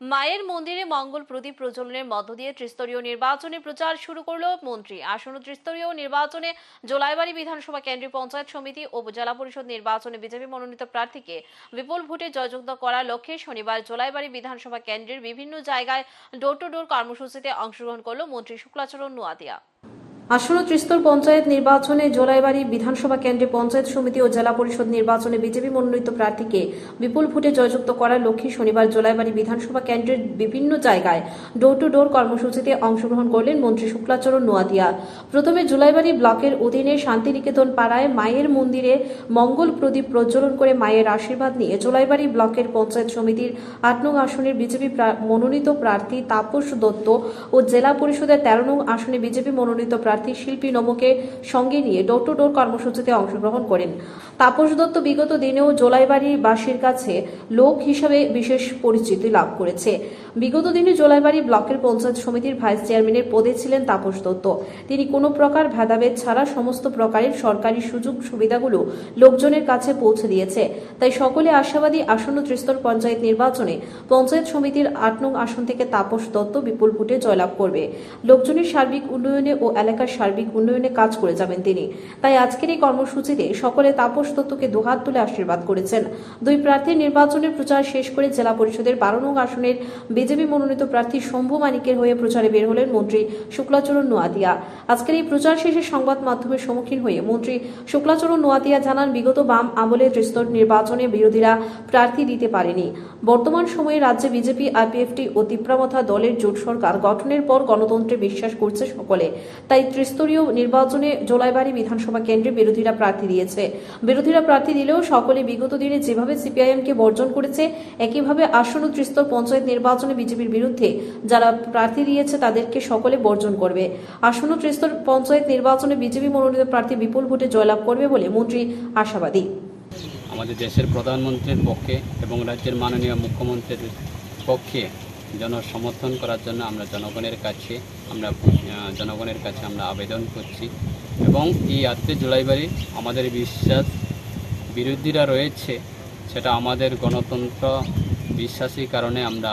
মায়ের মন্দিরে মঙ্গল প্রদীপ প্রজ্বলনের মধ্য দিয়ে ত্রিস্তরীয় নির্বাচনে প্রচার শুরু করল মন্ত্রী। আসন্ন ত্রিস্তরীয় নির্বাচনে জোলাইবাড়ি বিধানসভা কেন্দ্রীয় পঞ্চায়েত সমিতি ও জেলা পরিষদ নির্বাচনে বিজেপি মনোনীত প্রার্থীকে বিপুল ভোটে জয়যুক্ত করার লক্ষ্যে শনিবার জোলাইবাড়ি বিধানসভা কেন্দ্রের বিভিন্ন জায়গায় ডোর টু ডোর কর্মসূচিতে অংশগ্রহণ করল মন্ত্রী শুক্লাচরণ নোয়াদিয়া। আসন্ন ত্রিস্তর পঞ্চায়েত নির্বাচনে জোলাইবাড়ি বিধানসভা কেন্দ্রে পঞ্চায়েত সমিতি ও জেলা পরিষদ নির্বাচনে বিজেপি মনোনীত প্রার্থীকে বিপুল ভোটে জয়যুক্ত করার লক্ষ্যে শনিবার জোলাইবাড়ি বিধানসভা কেন্দ্রের বিভিন্ন জায়গায় ডোর টু ডোর কর্মসূচিতে অংশগ্রহণ করলেন মন্ত্রী শুক্লাচরণ নোয়াদিয়া। প্রথমে জুলাইবাড়ি ব্লকের অধীনে শান্তিনিকেতন পাড়ায় মায়ের মন্দিরে মঙ্গল প্রদীপ প্রজ্বলন করে মায়ের আশীর্বাদ নিয়ে জোলাইবাড়ি ব্লকের পঞ্চায়েত সমিতির আট নং আসনের বিজেপি মনোনীত প্রার্থী তাপস দত্ত ও জেলা পরিষদের তেরো নং আসনে বিজেপি মনোনীত প্রার্থী শিল্পী নমকে সঙ্গে নিয়ে ডোর টু ডোর কর্মসূচিতে অংশগ্রহণ করেন। তাপস দত্ত বিগত দিনেও জোলাইবাড়ি বাসীর কাছে লোক হিসাবে বিশেষ পরিচিতি লাভ করেছে। বিগত দিনে জোলাইবাড়ি ব্লকের পঞ্চায়েত সমিতির ভাইস চেয়ারম্যানের পদে ছিলেন তাপস দত্ত। তিনি কোনো প্রকার ভেদাভেদ ছাড়া সমস্ত প্রকারের সরকারি সুযোগ সুবিধাগুলো লোকজনের কাছে পৌঁছে দিয়েছে। তাই সকলে আশাবাদী আসন্ন ত্রিস্তর পঞ্চায়েত নির্বাচনে পঞ্চায়েত সমিতির আট নং আসন থেকে তাপস দত্ত বিপুল ভোটে জয়লাভ করবে। লোকজনের সার্বিক উন্নয়নে ও এলাকার সার্বিক উন্নয়নে কাজ করে যাবেন তিনি। তাই আজকের এই কর্মসূচিতে সকলে তাপস দত্তকে দুহাত তুলে আশীর্বাদ করেছেন। দুই প্রার্থীর নির্বাচনের প্রচার শেষ করে জেলা পরিষদের বারো নং আসনের বিজেপি মনোনীত প্রার্থী শম্ভু মানিকের হয়ে প্রচারে বের হলেন মন্ত্রী শুক্লাচরণ নোয়াদিয়া আজকের এই প্রচার শেষে সংবাদ মাধ্যমের সম্মুখীন হয়ে মন্ত্রী শুক্লাচরণ নোয়াদিয়া জানান, বিগত বাম আমলে ত্রিস্তর নির্বাচনে বিরোধীরা প্রার্থী দিতে পারেনি। বর্তমান সময়ে রাজ্যে বিজেপি, আইপিএফটি ও তিপ্রামথা দলের জোট সরকার গঠনের পর গণতন্ত্রে বিশ্বাস করছে সকলে। তাই ত্রিস্তরীয় নির্বাচনে জোলাইবাড়ি বিধানসভা কেন্দ্রে বিরোধীরা প্রার্থী দিয়েছে। বিরোধীরা প্রার্থী দিলেও সকলে বিগত দিনে যেভাবে সিপিআইএমকে বর্জন করেছে, একইভাবে আসন্ন ত্রিস্তর পঞ্চায়েত নির্বাচনে বিজেপির বিরুদ্ধে যারা প্রার্থী দিয়েছে, তাদেরকে সকলে বর্জন করবে। আসন্ন ত্রিস্তর পঞ্চায়েত নির্বাচনে বিজেপি মনোনীত প্রার্থী বিপুল ভোটে জয়লাভ করবে বলে মন্ত্রী আশাবাদী। আমাদের দেশের প্রধানমন্ত্রীর পক্ষে এবং রাজ্যের মাননীয় মুখ্যমন্ত্রীর পক্ষে জনসমর্থন করার জন্য আমরা জনগণের কাছে আমরা জনগণের কাছে আমরা আবেদন করছি। এবং এই আত্মীয় জুলাইবাড়ি আমাদের বিশ্বাস বিরোধীরা রয়েছে, সেটা আমাদের গণতন্ত্র বিশ্বাসী কারণে আমরা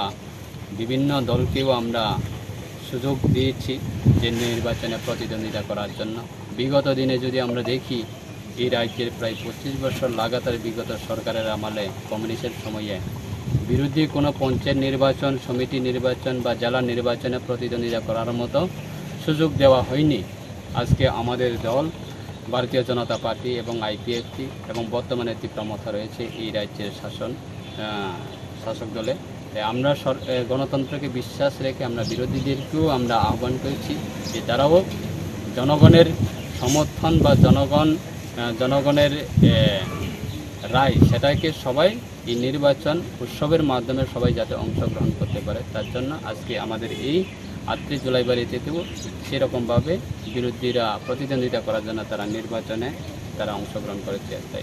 বিভিন্ন দলকেও আমরা সুযোগ দিয়েছি যে নির্বাচনে প্রতিদ্বন্দ্বিতা করার জন্য। বিগত দিনে যদি আমরা দেখি, এই রাজ্যের প্রায় পঁচিশ বছর লাগাতার বিগত সরকারের আমলে কমিউনিস্টের সময়ে বিরোধী কোনো পঞ্চায়েত নির্বাচন, সমিতি নির্বাচন বা জেলা নির্বাচনে প্রতিদ্বন্দ্বিতা করার মতো সুযোগ দেওয়া হয়নি। আজকে আমাদের দল, ভারতীয় জনতা পার্টি এবং আইপিএফটি এবং বর্তমানে তীব্রমথা রয়েছে এই রাজ্যের শাসন শাসক দলে। আমরা গণতন্ত্রকে বিশ্বাস রেখে আমরা বিরোধীদেরকেও আমরা আহ্বান করেছি যে তারাও জনগণের সমর্থন বা জনগণ জনগণের রায়, সেটাকে সবাই এই নির্বাচন উৎসবের মাধ্যমে সবাই যাতে অংশগ্রহণ করতে পারে, তার জন্য আজকে আমাদের এই আটত্রিশ জুলাই বাড়িতেও সেরকমভাবে বিরোধীরা প্রতিদ্বন্দ্বিতা করার জন্য তারা নির্বাচনে তারা অংশগ্রহণ করেছে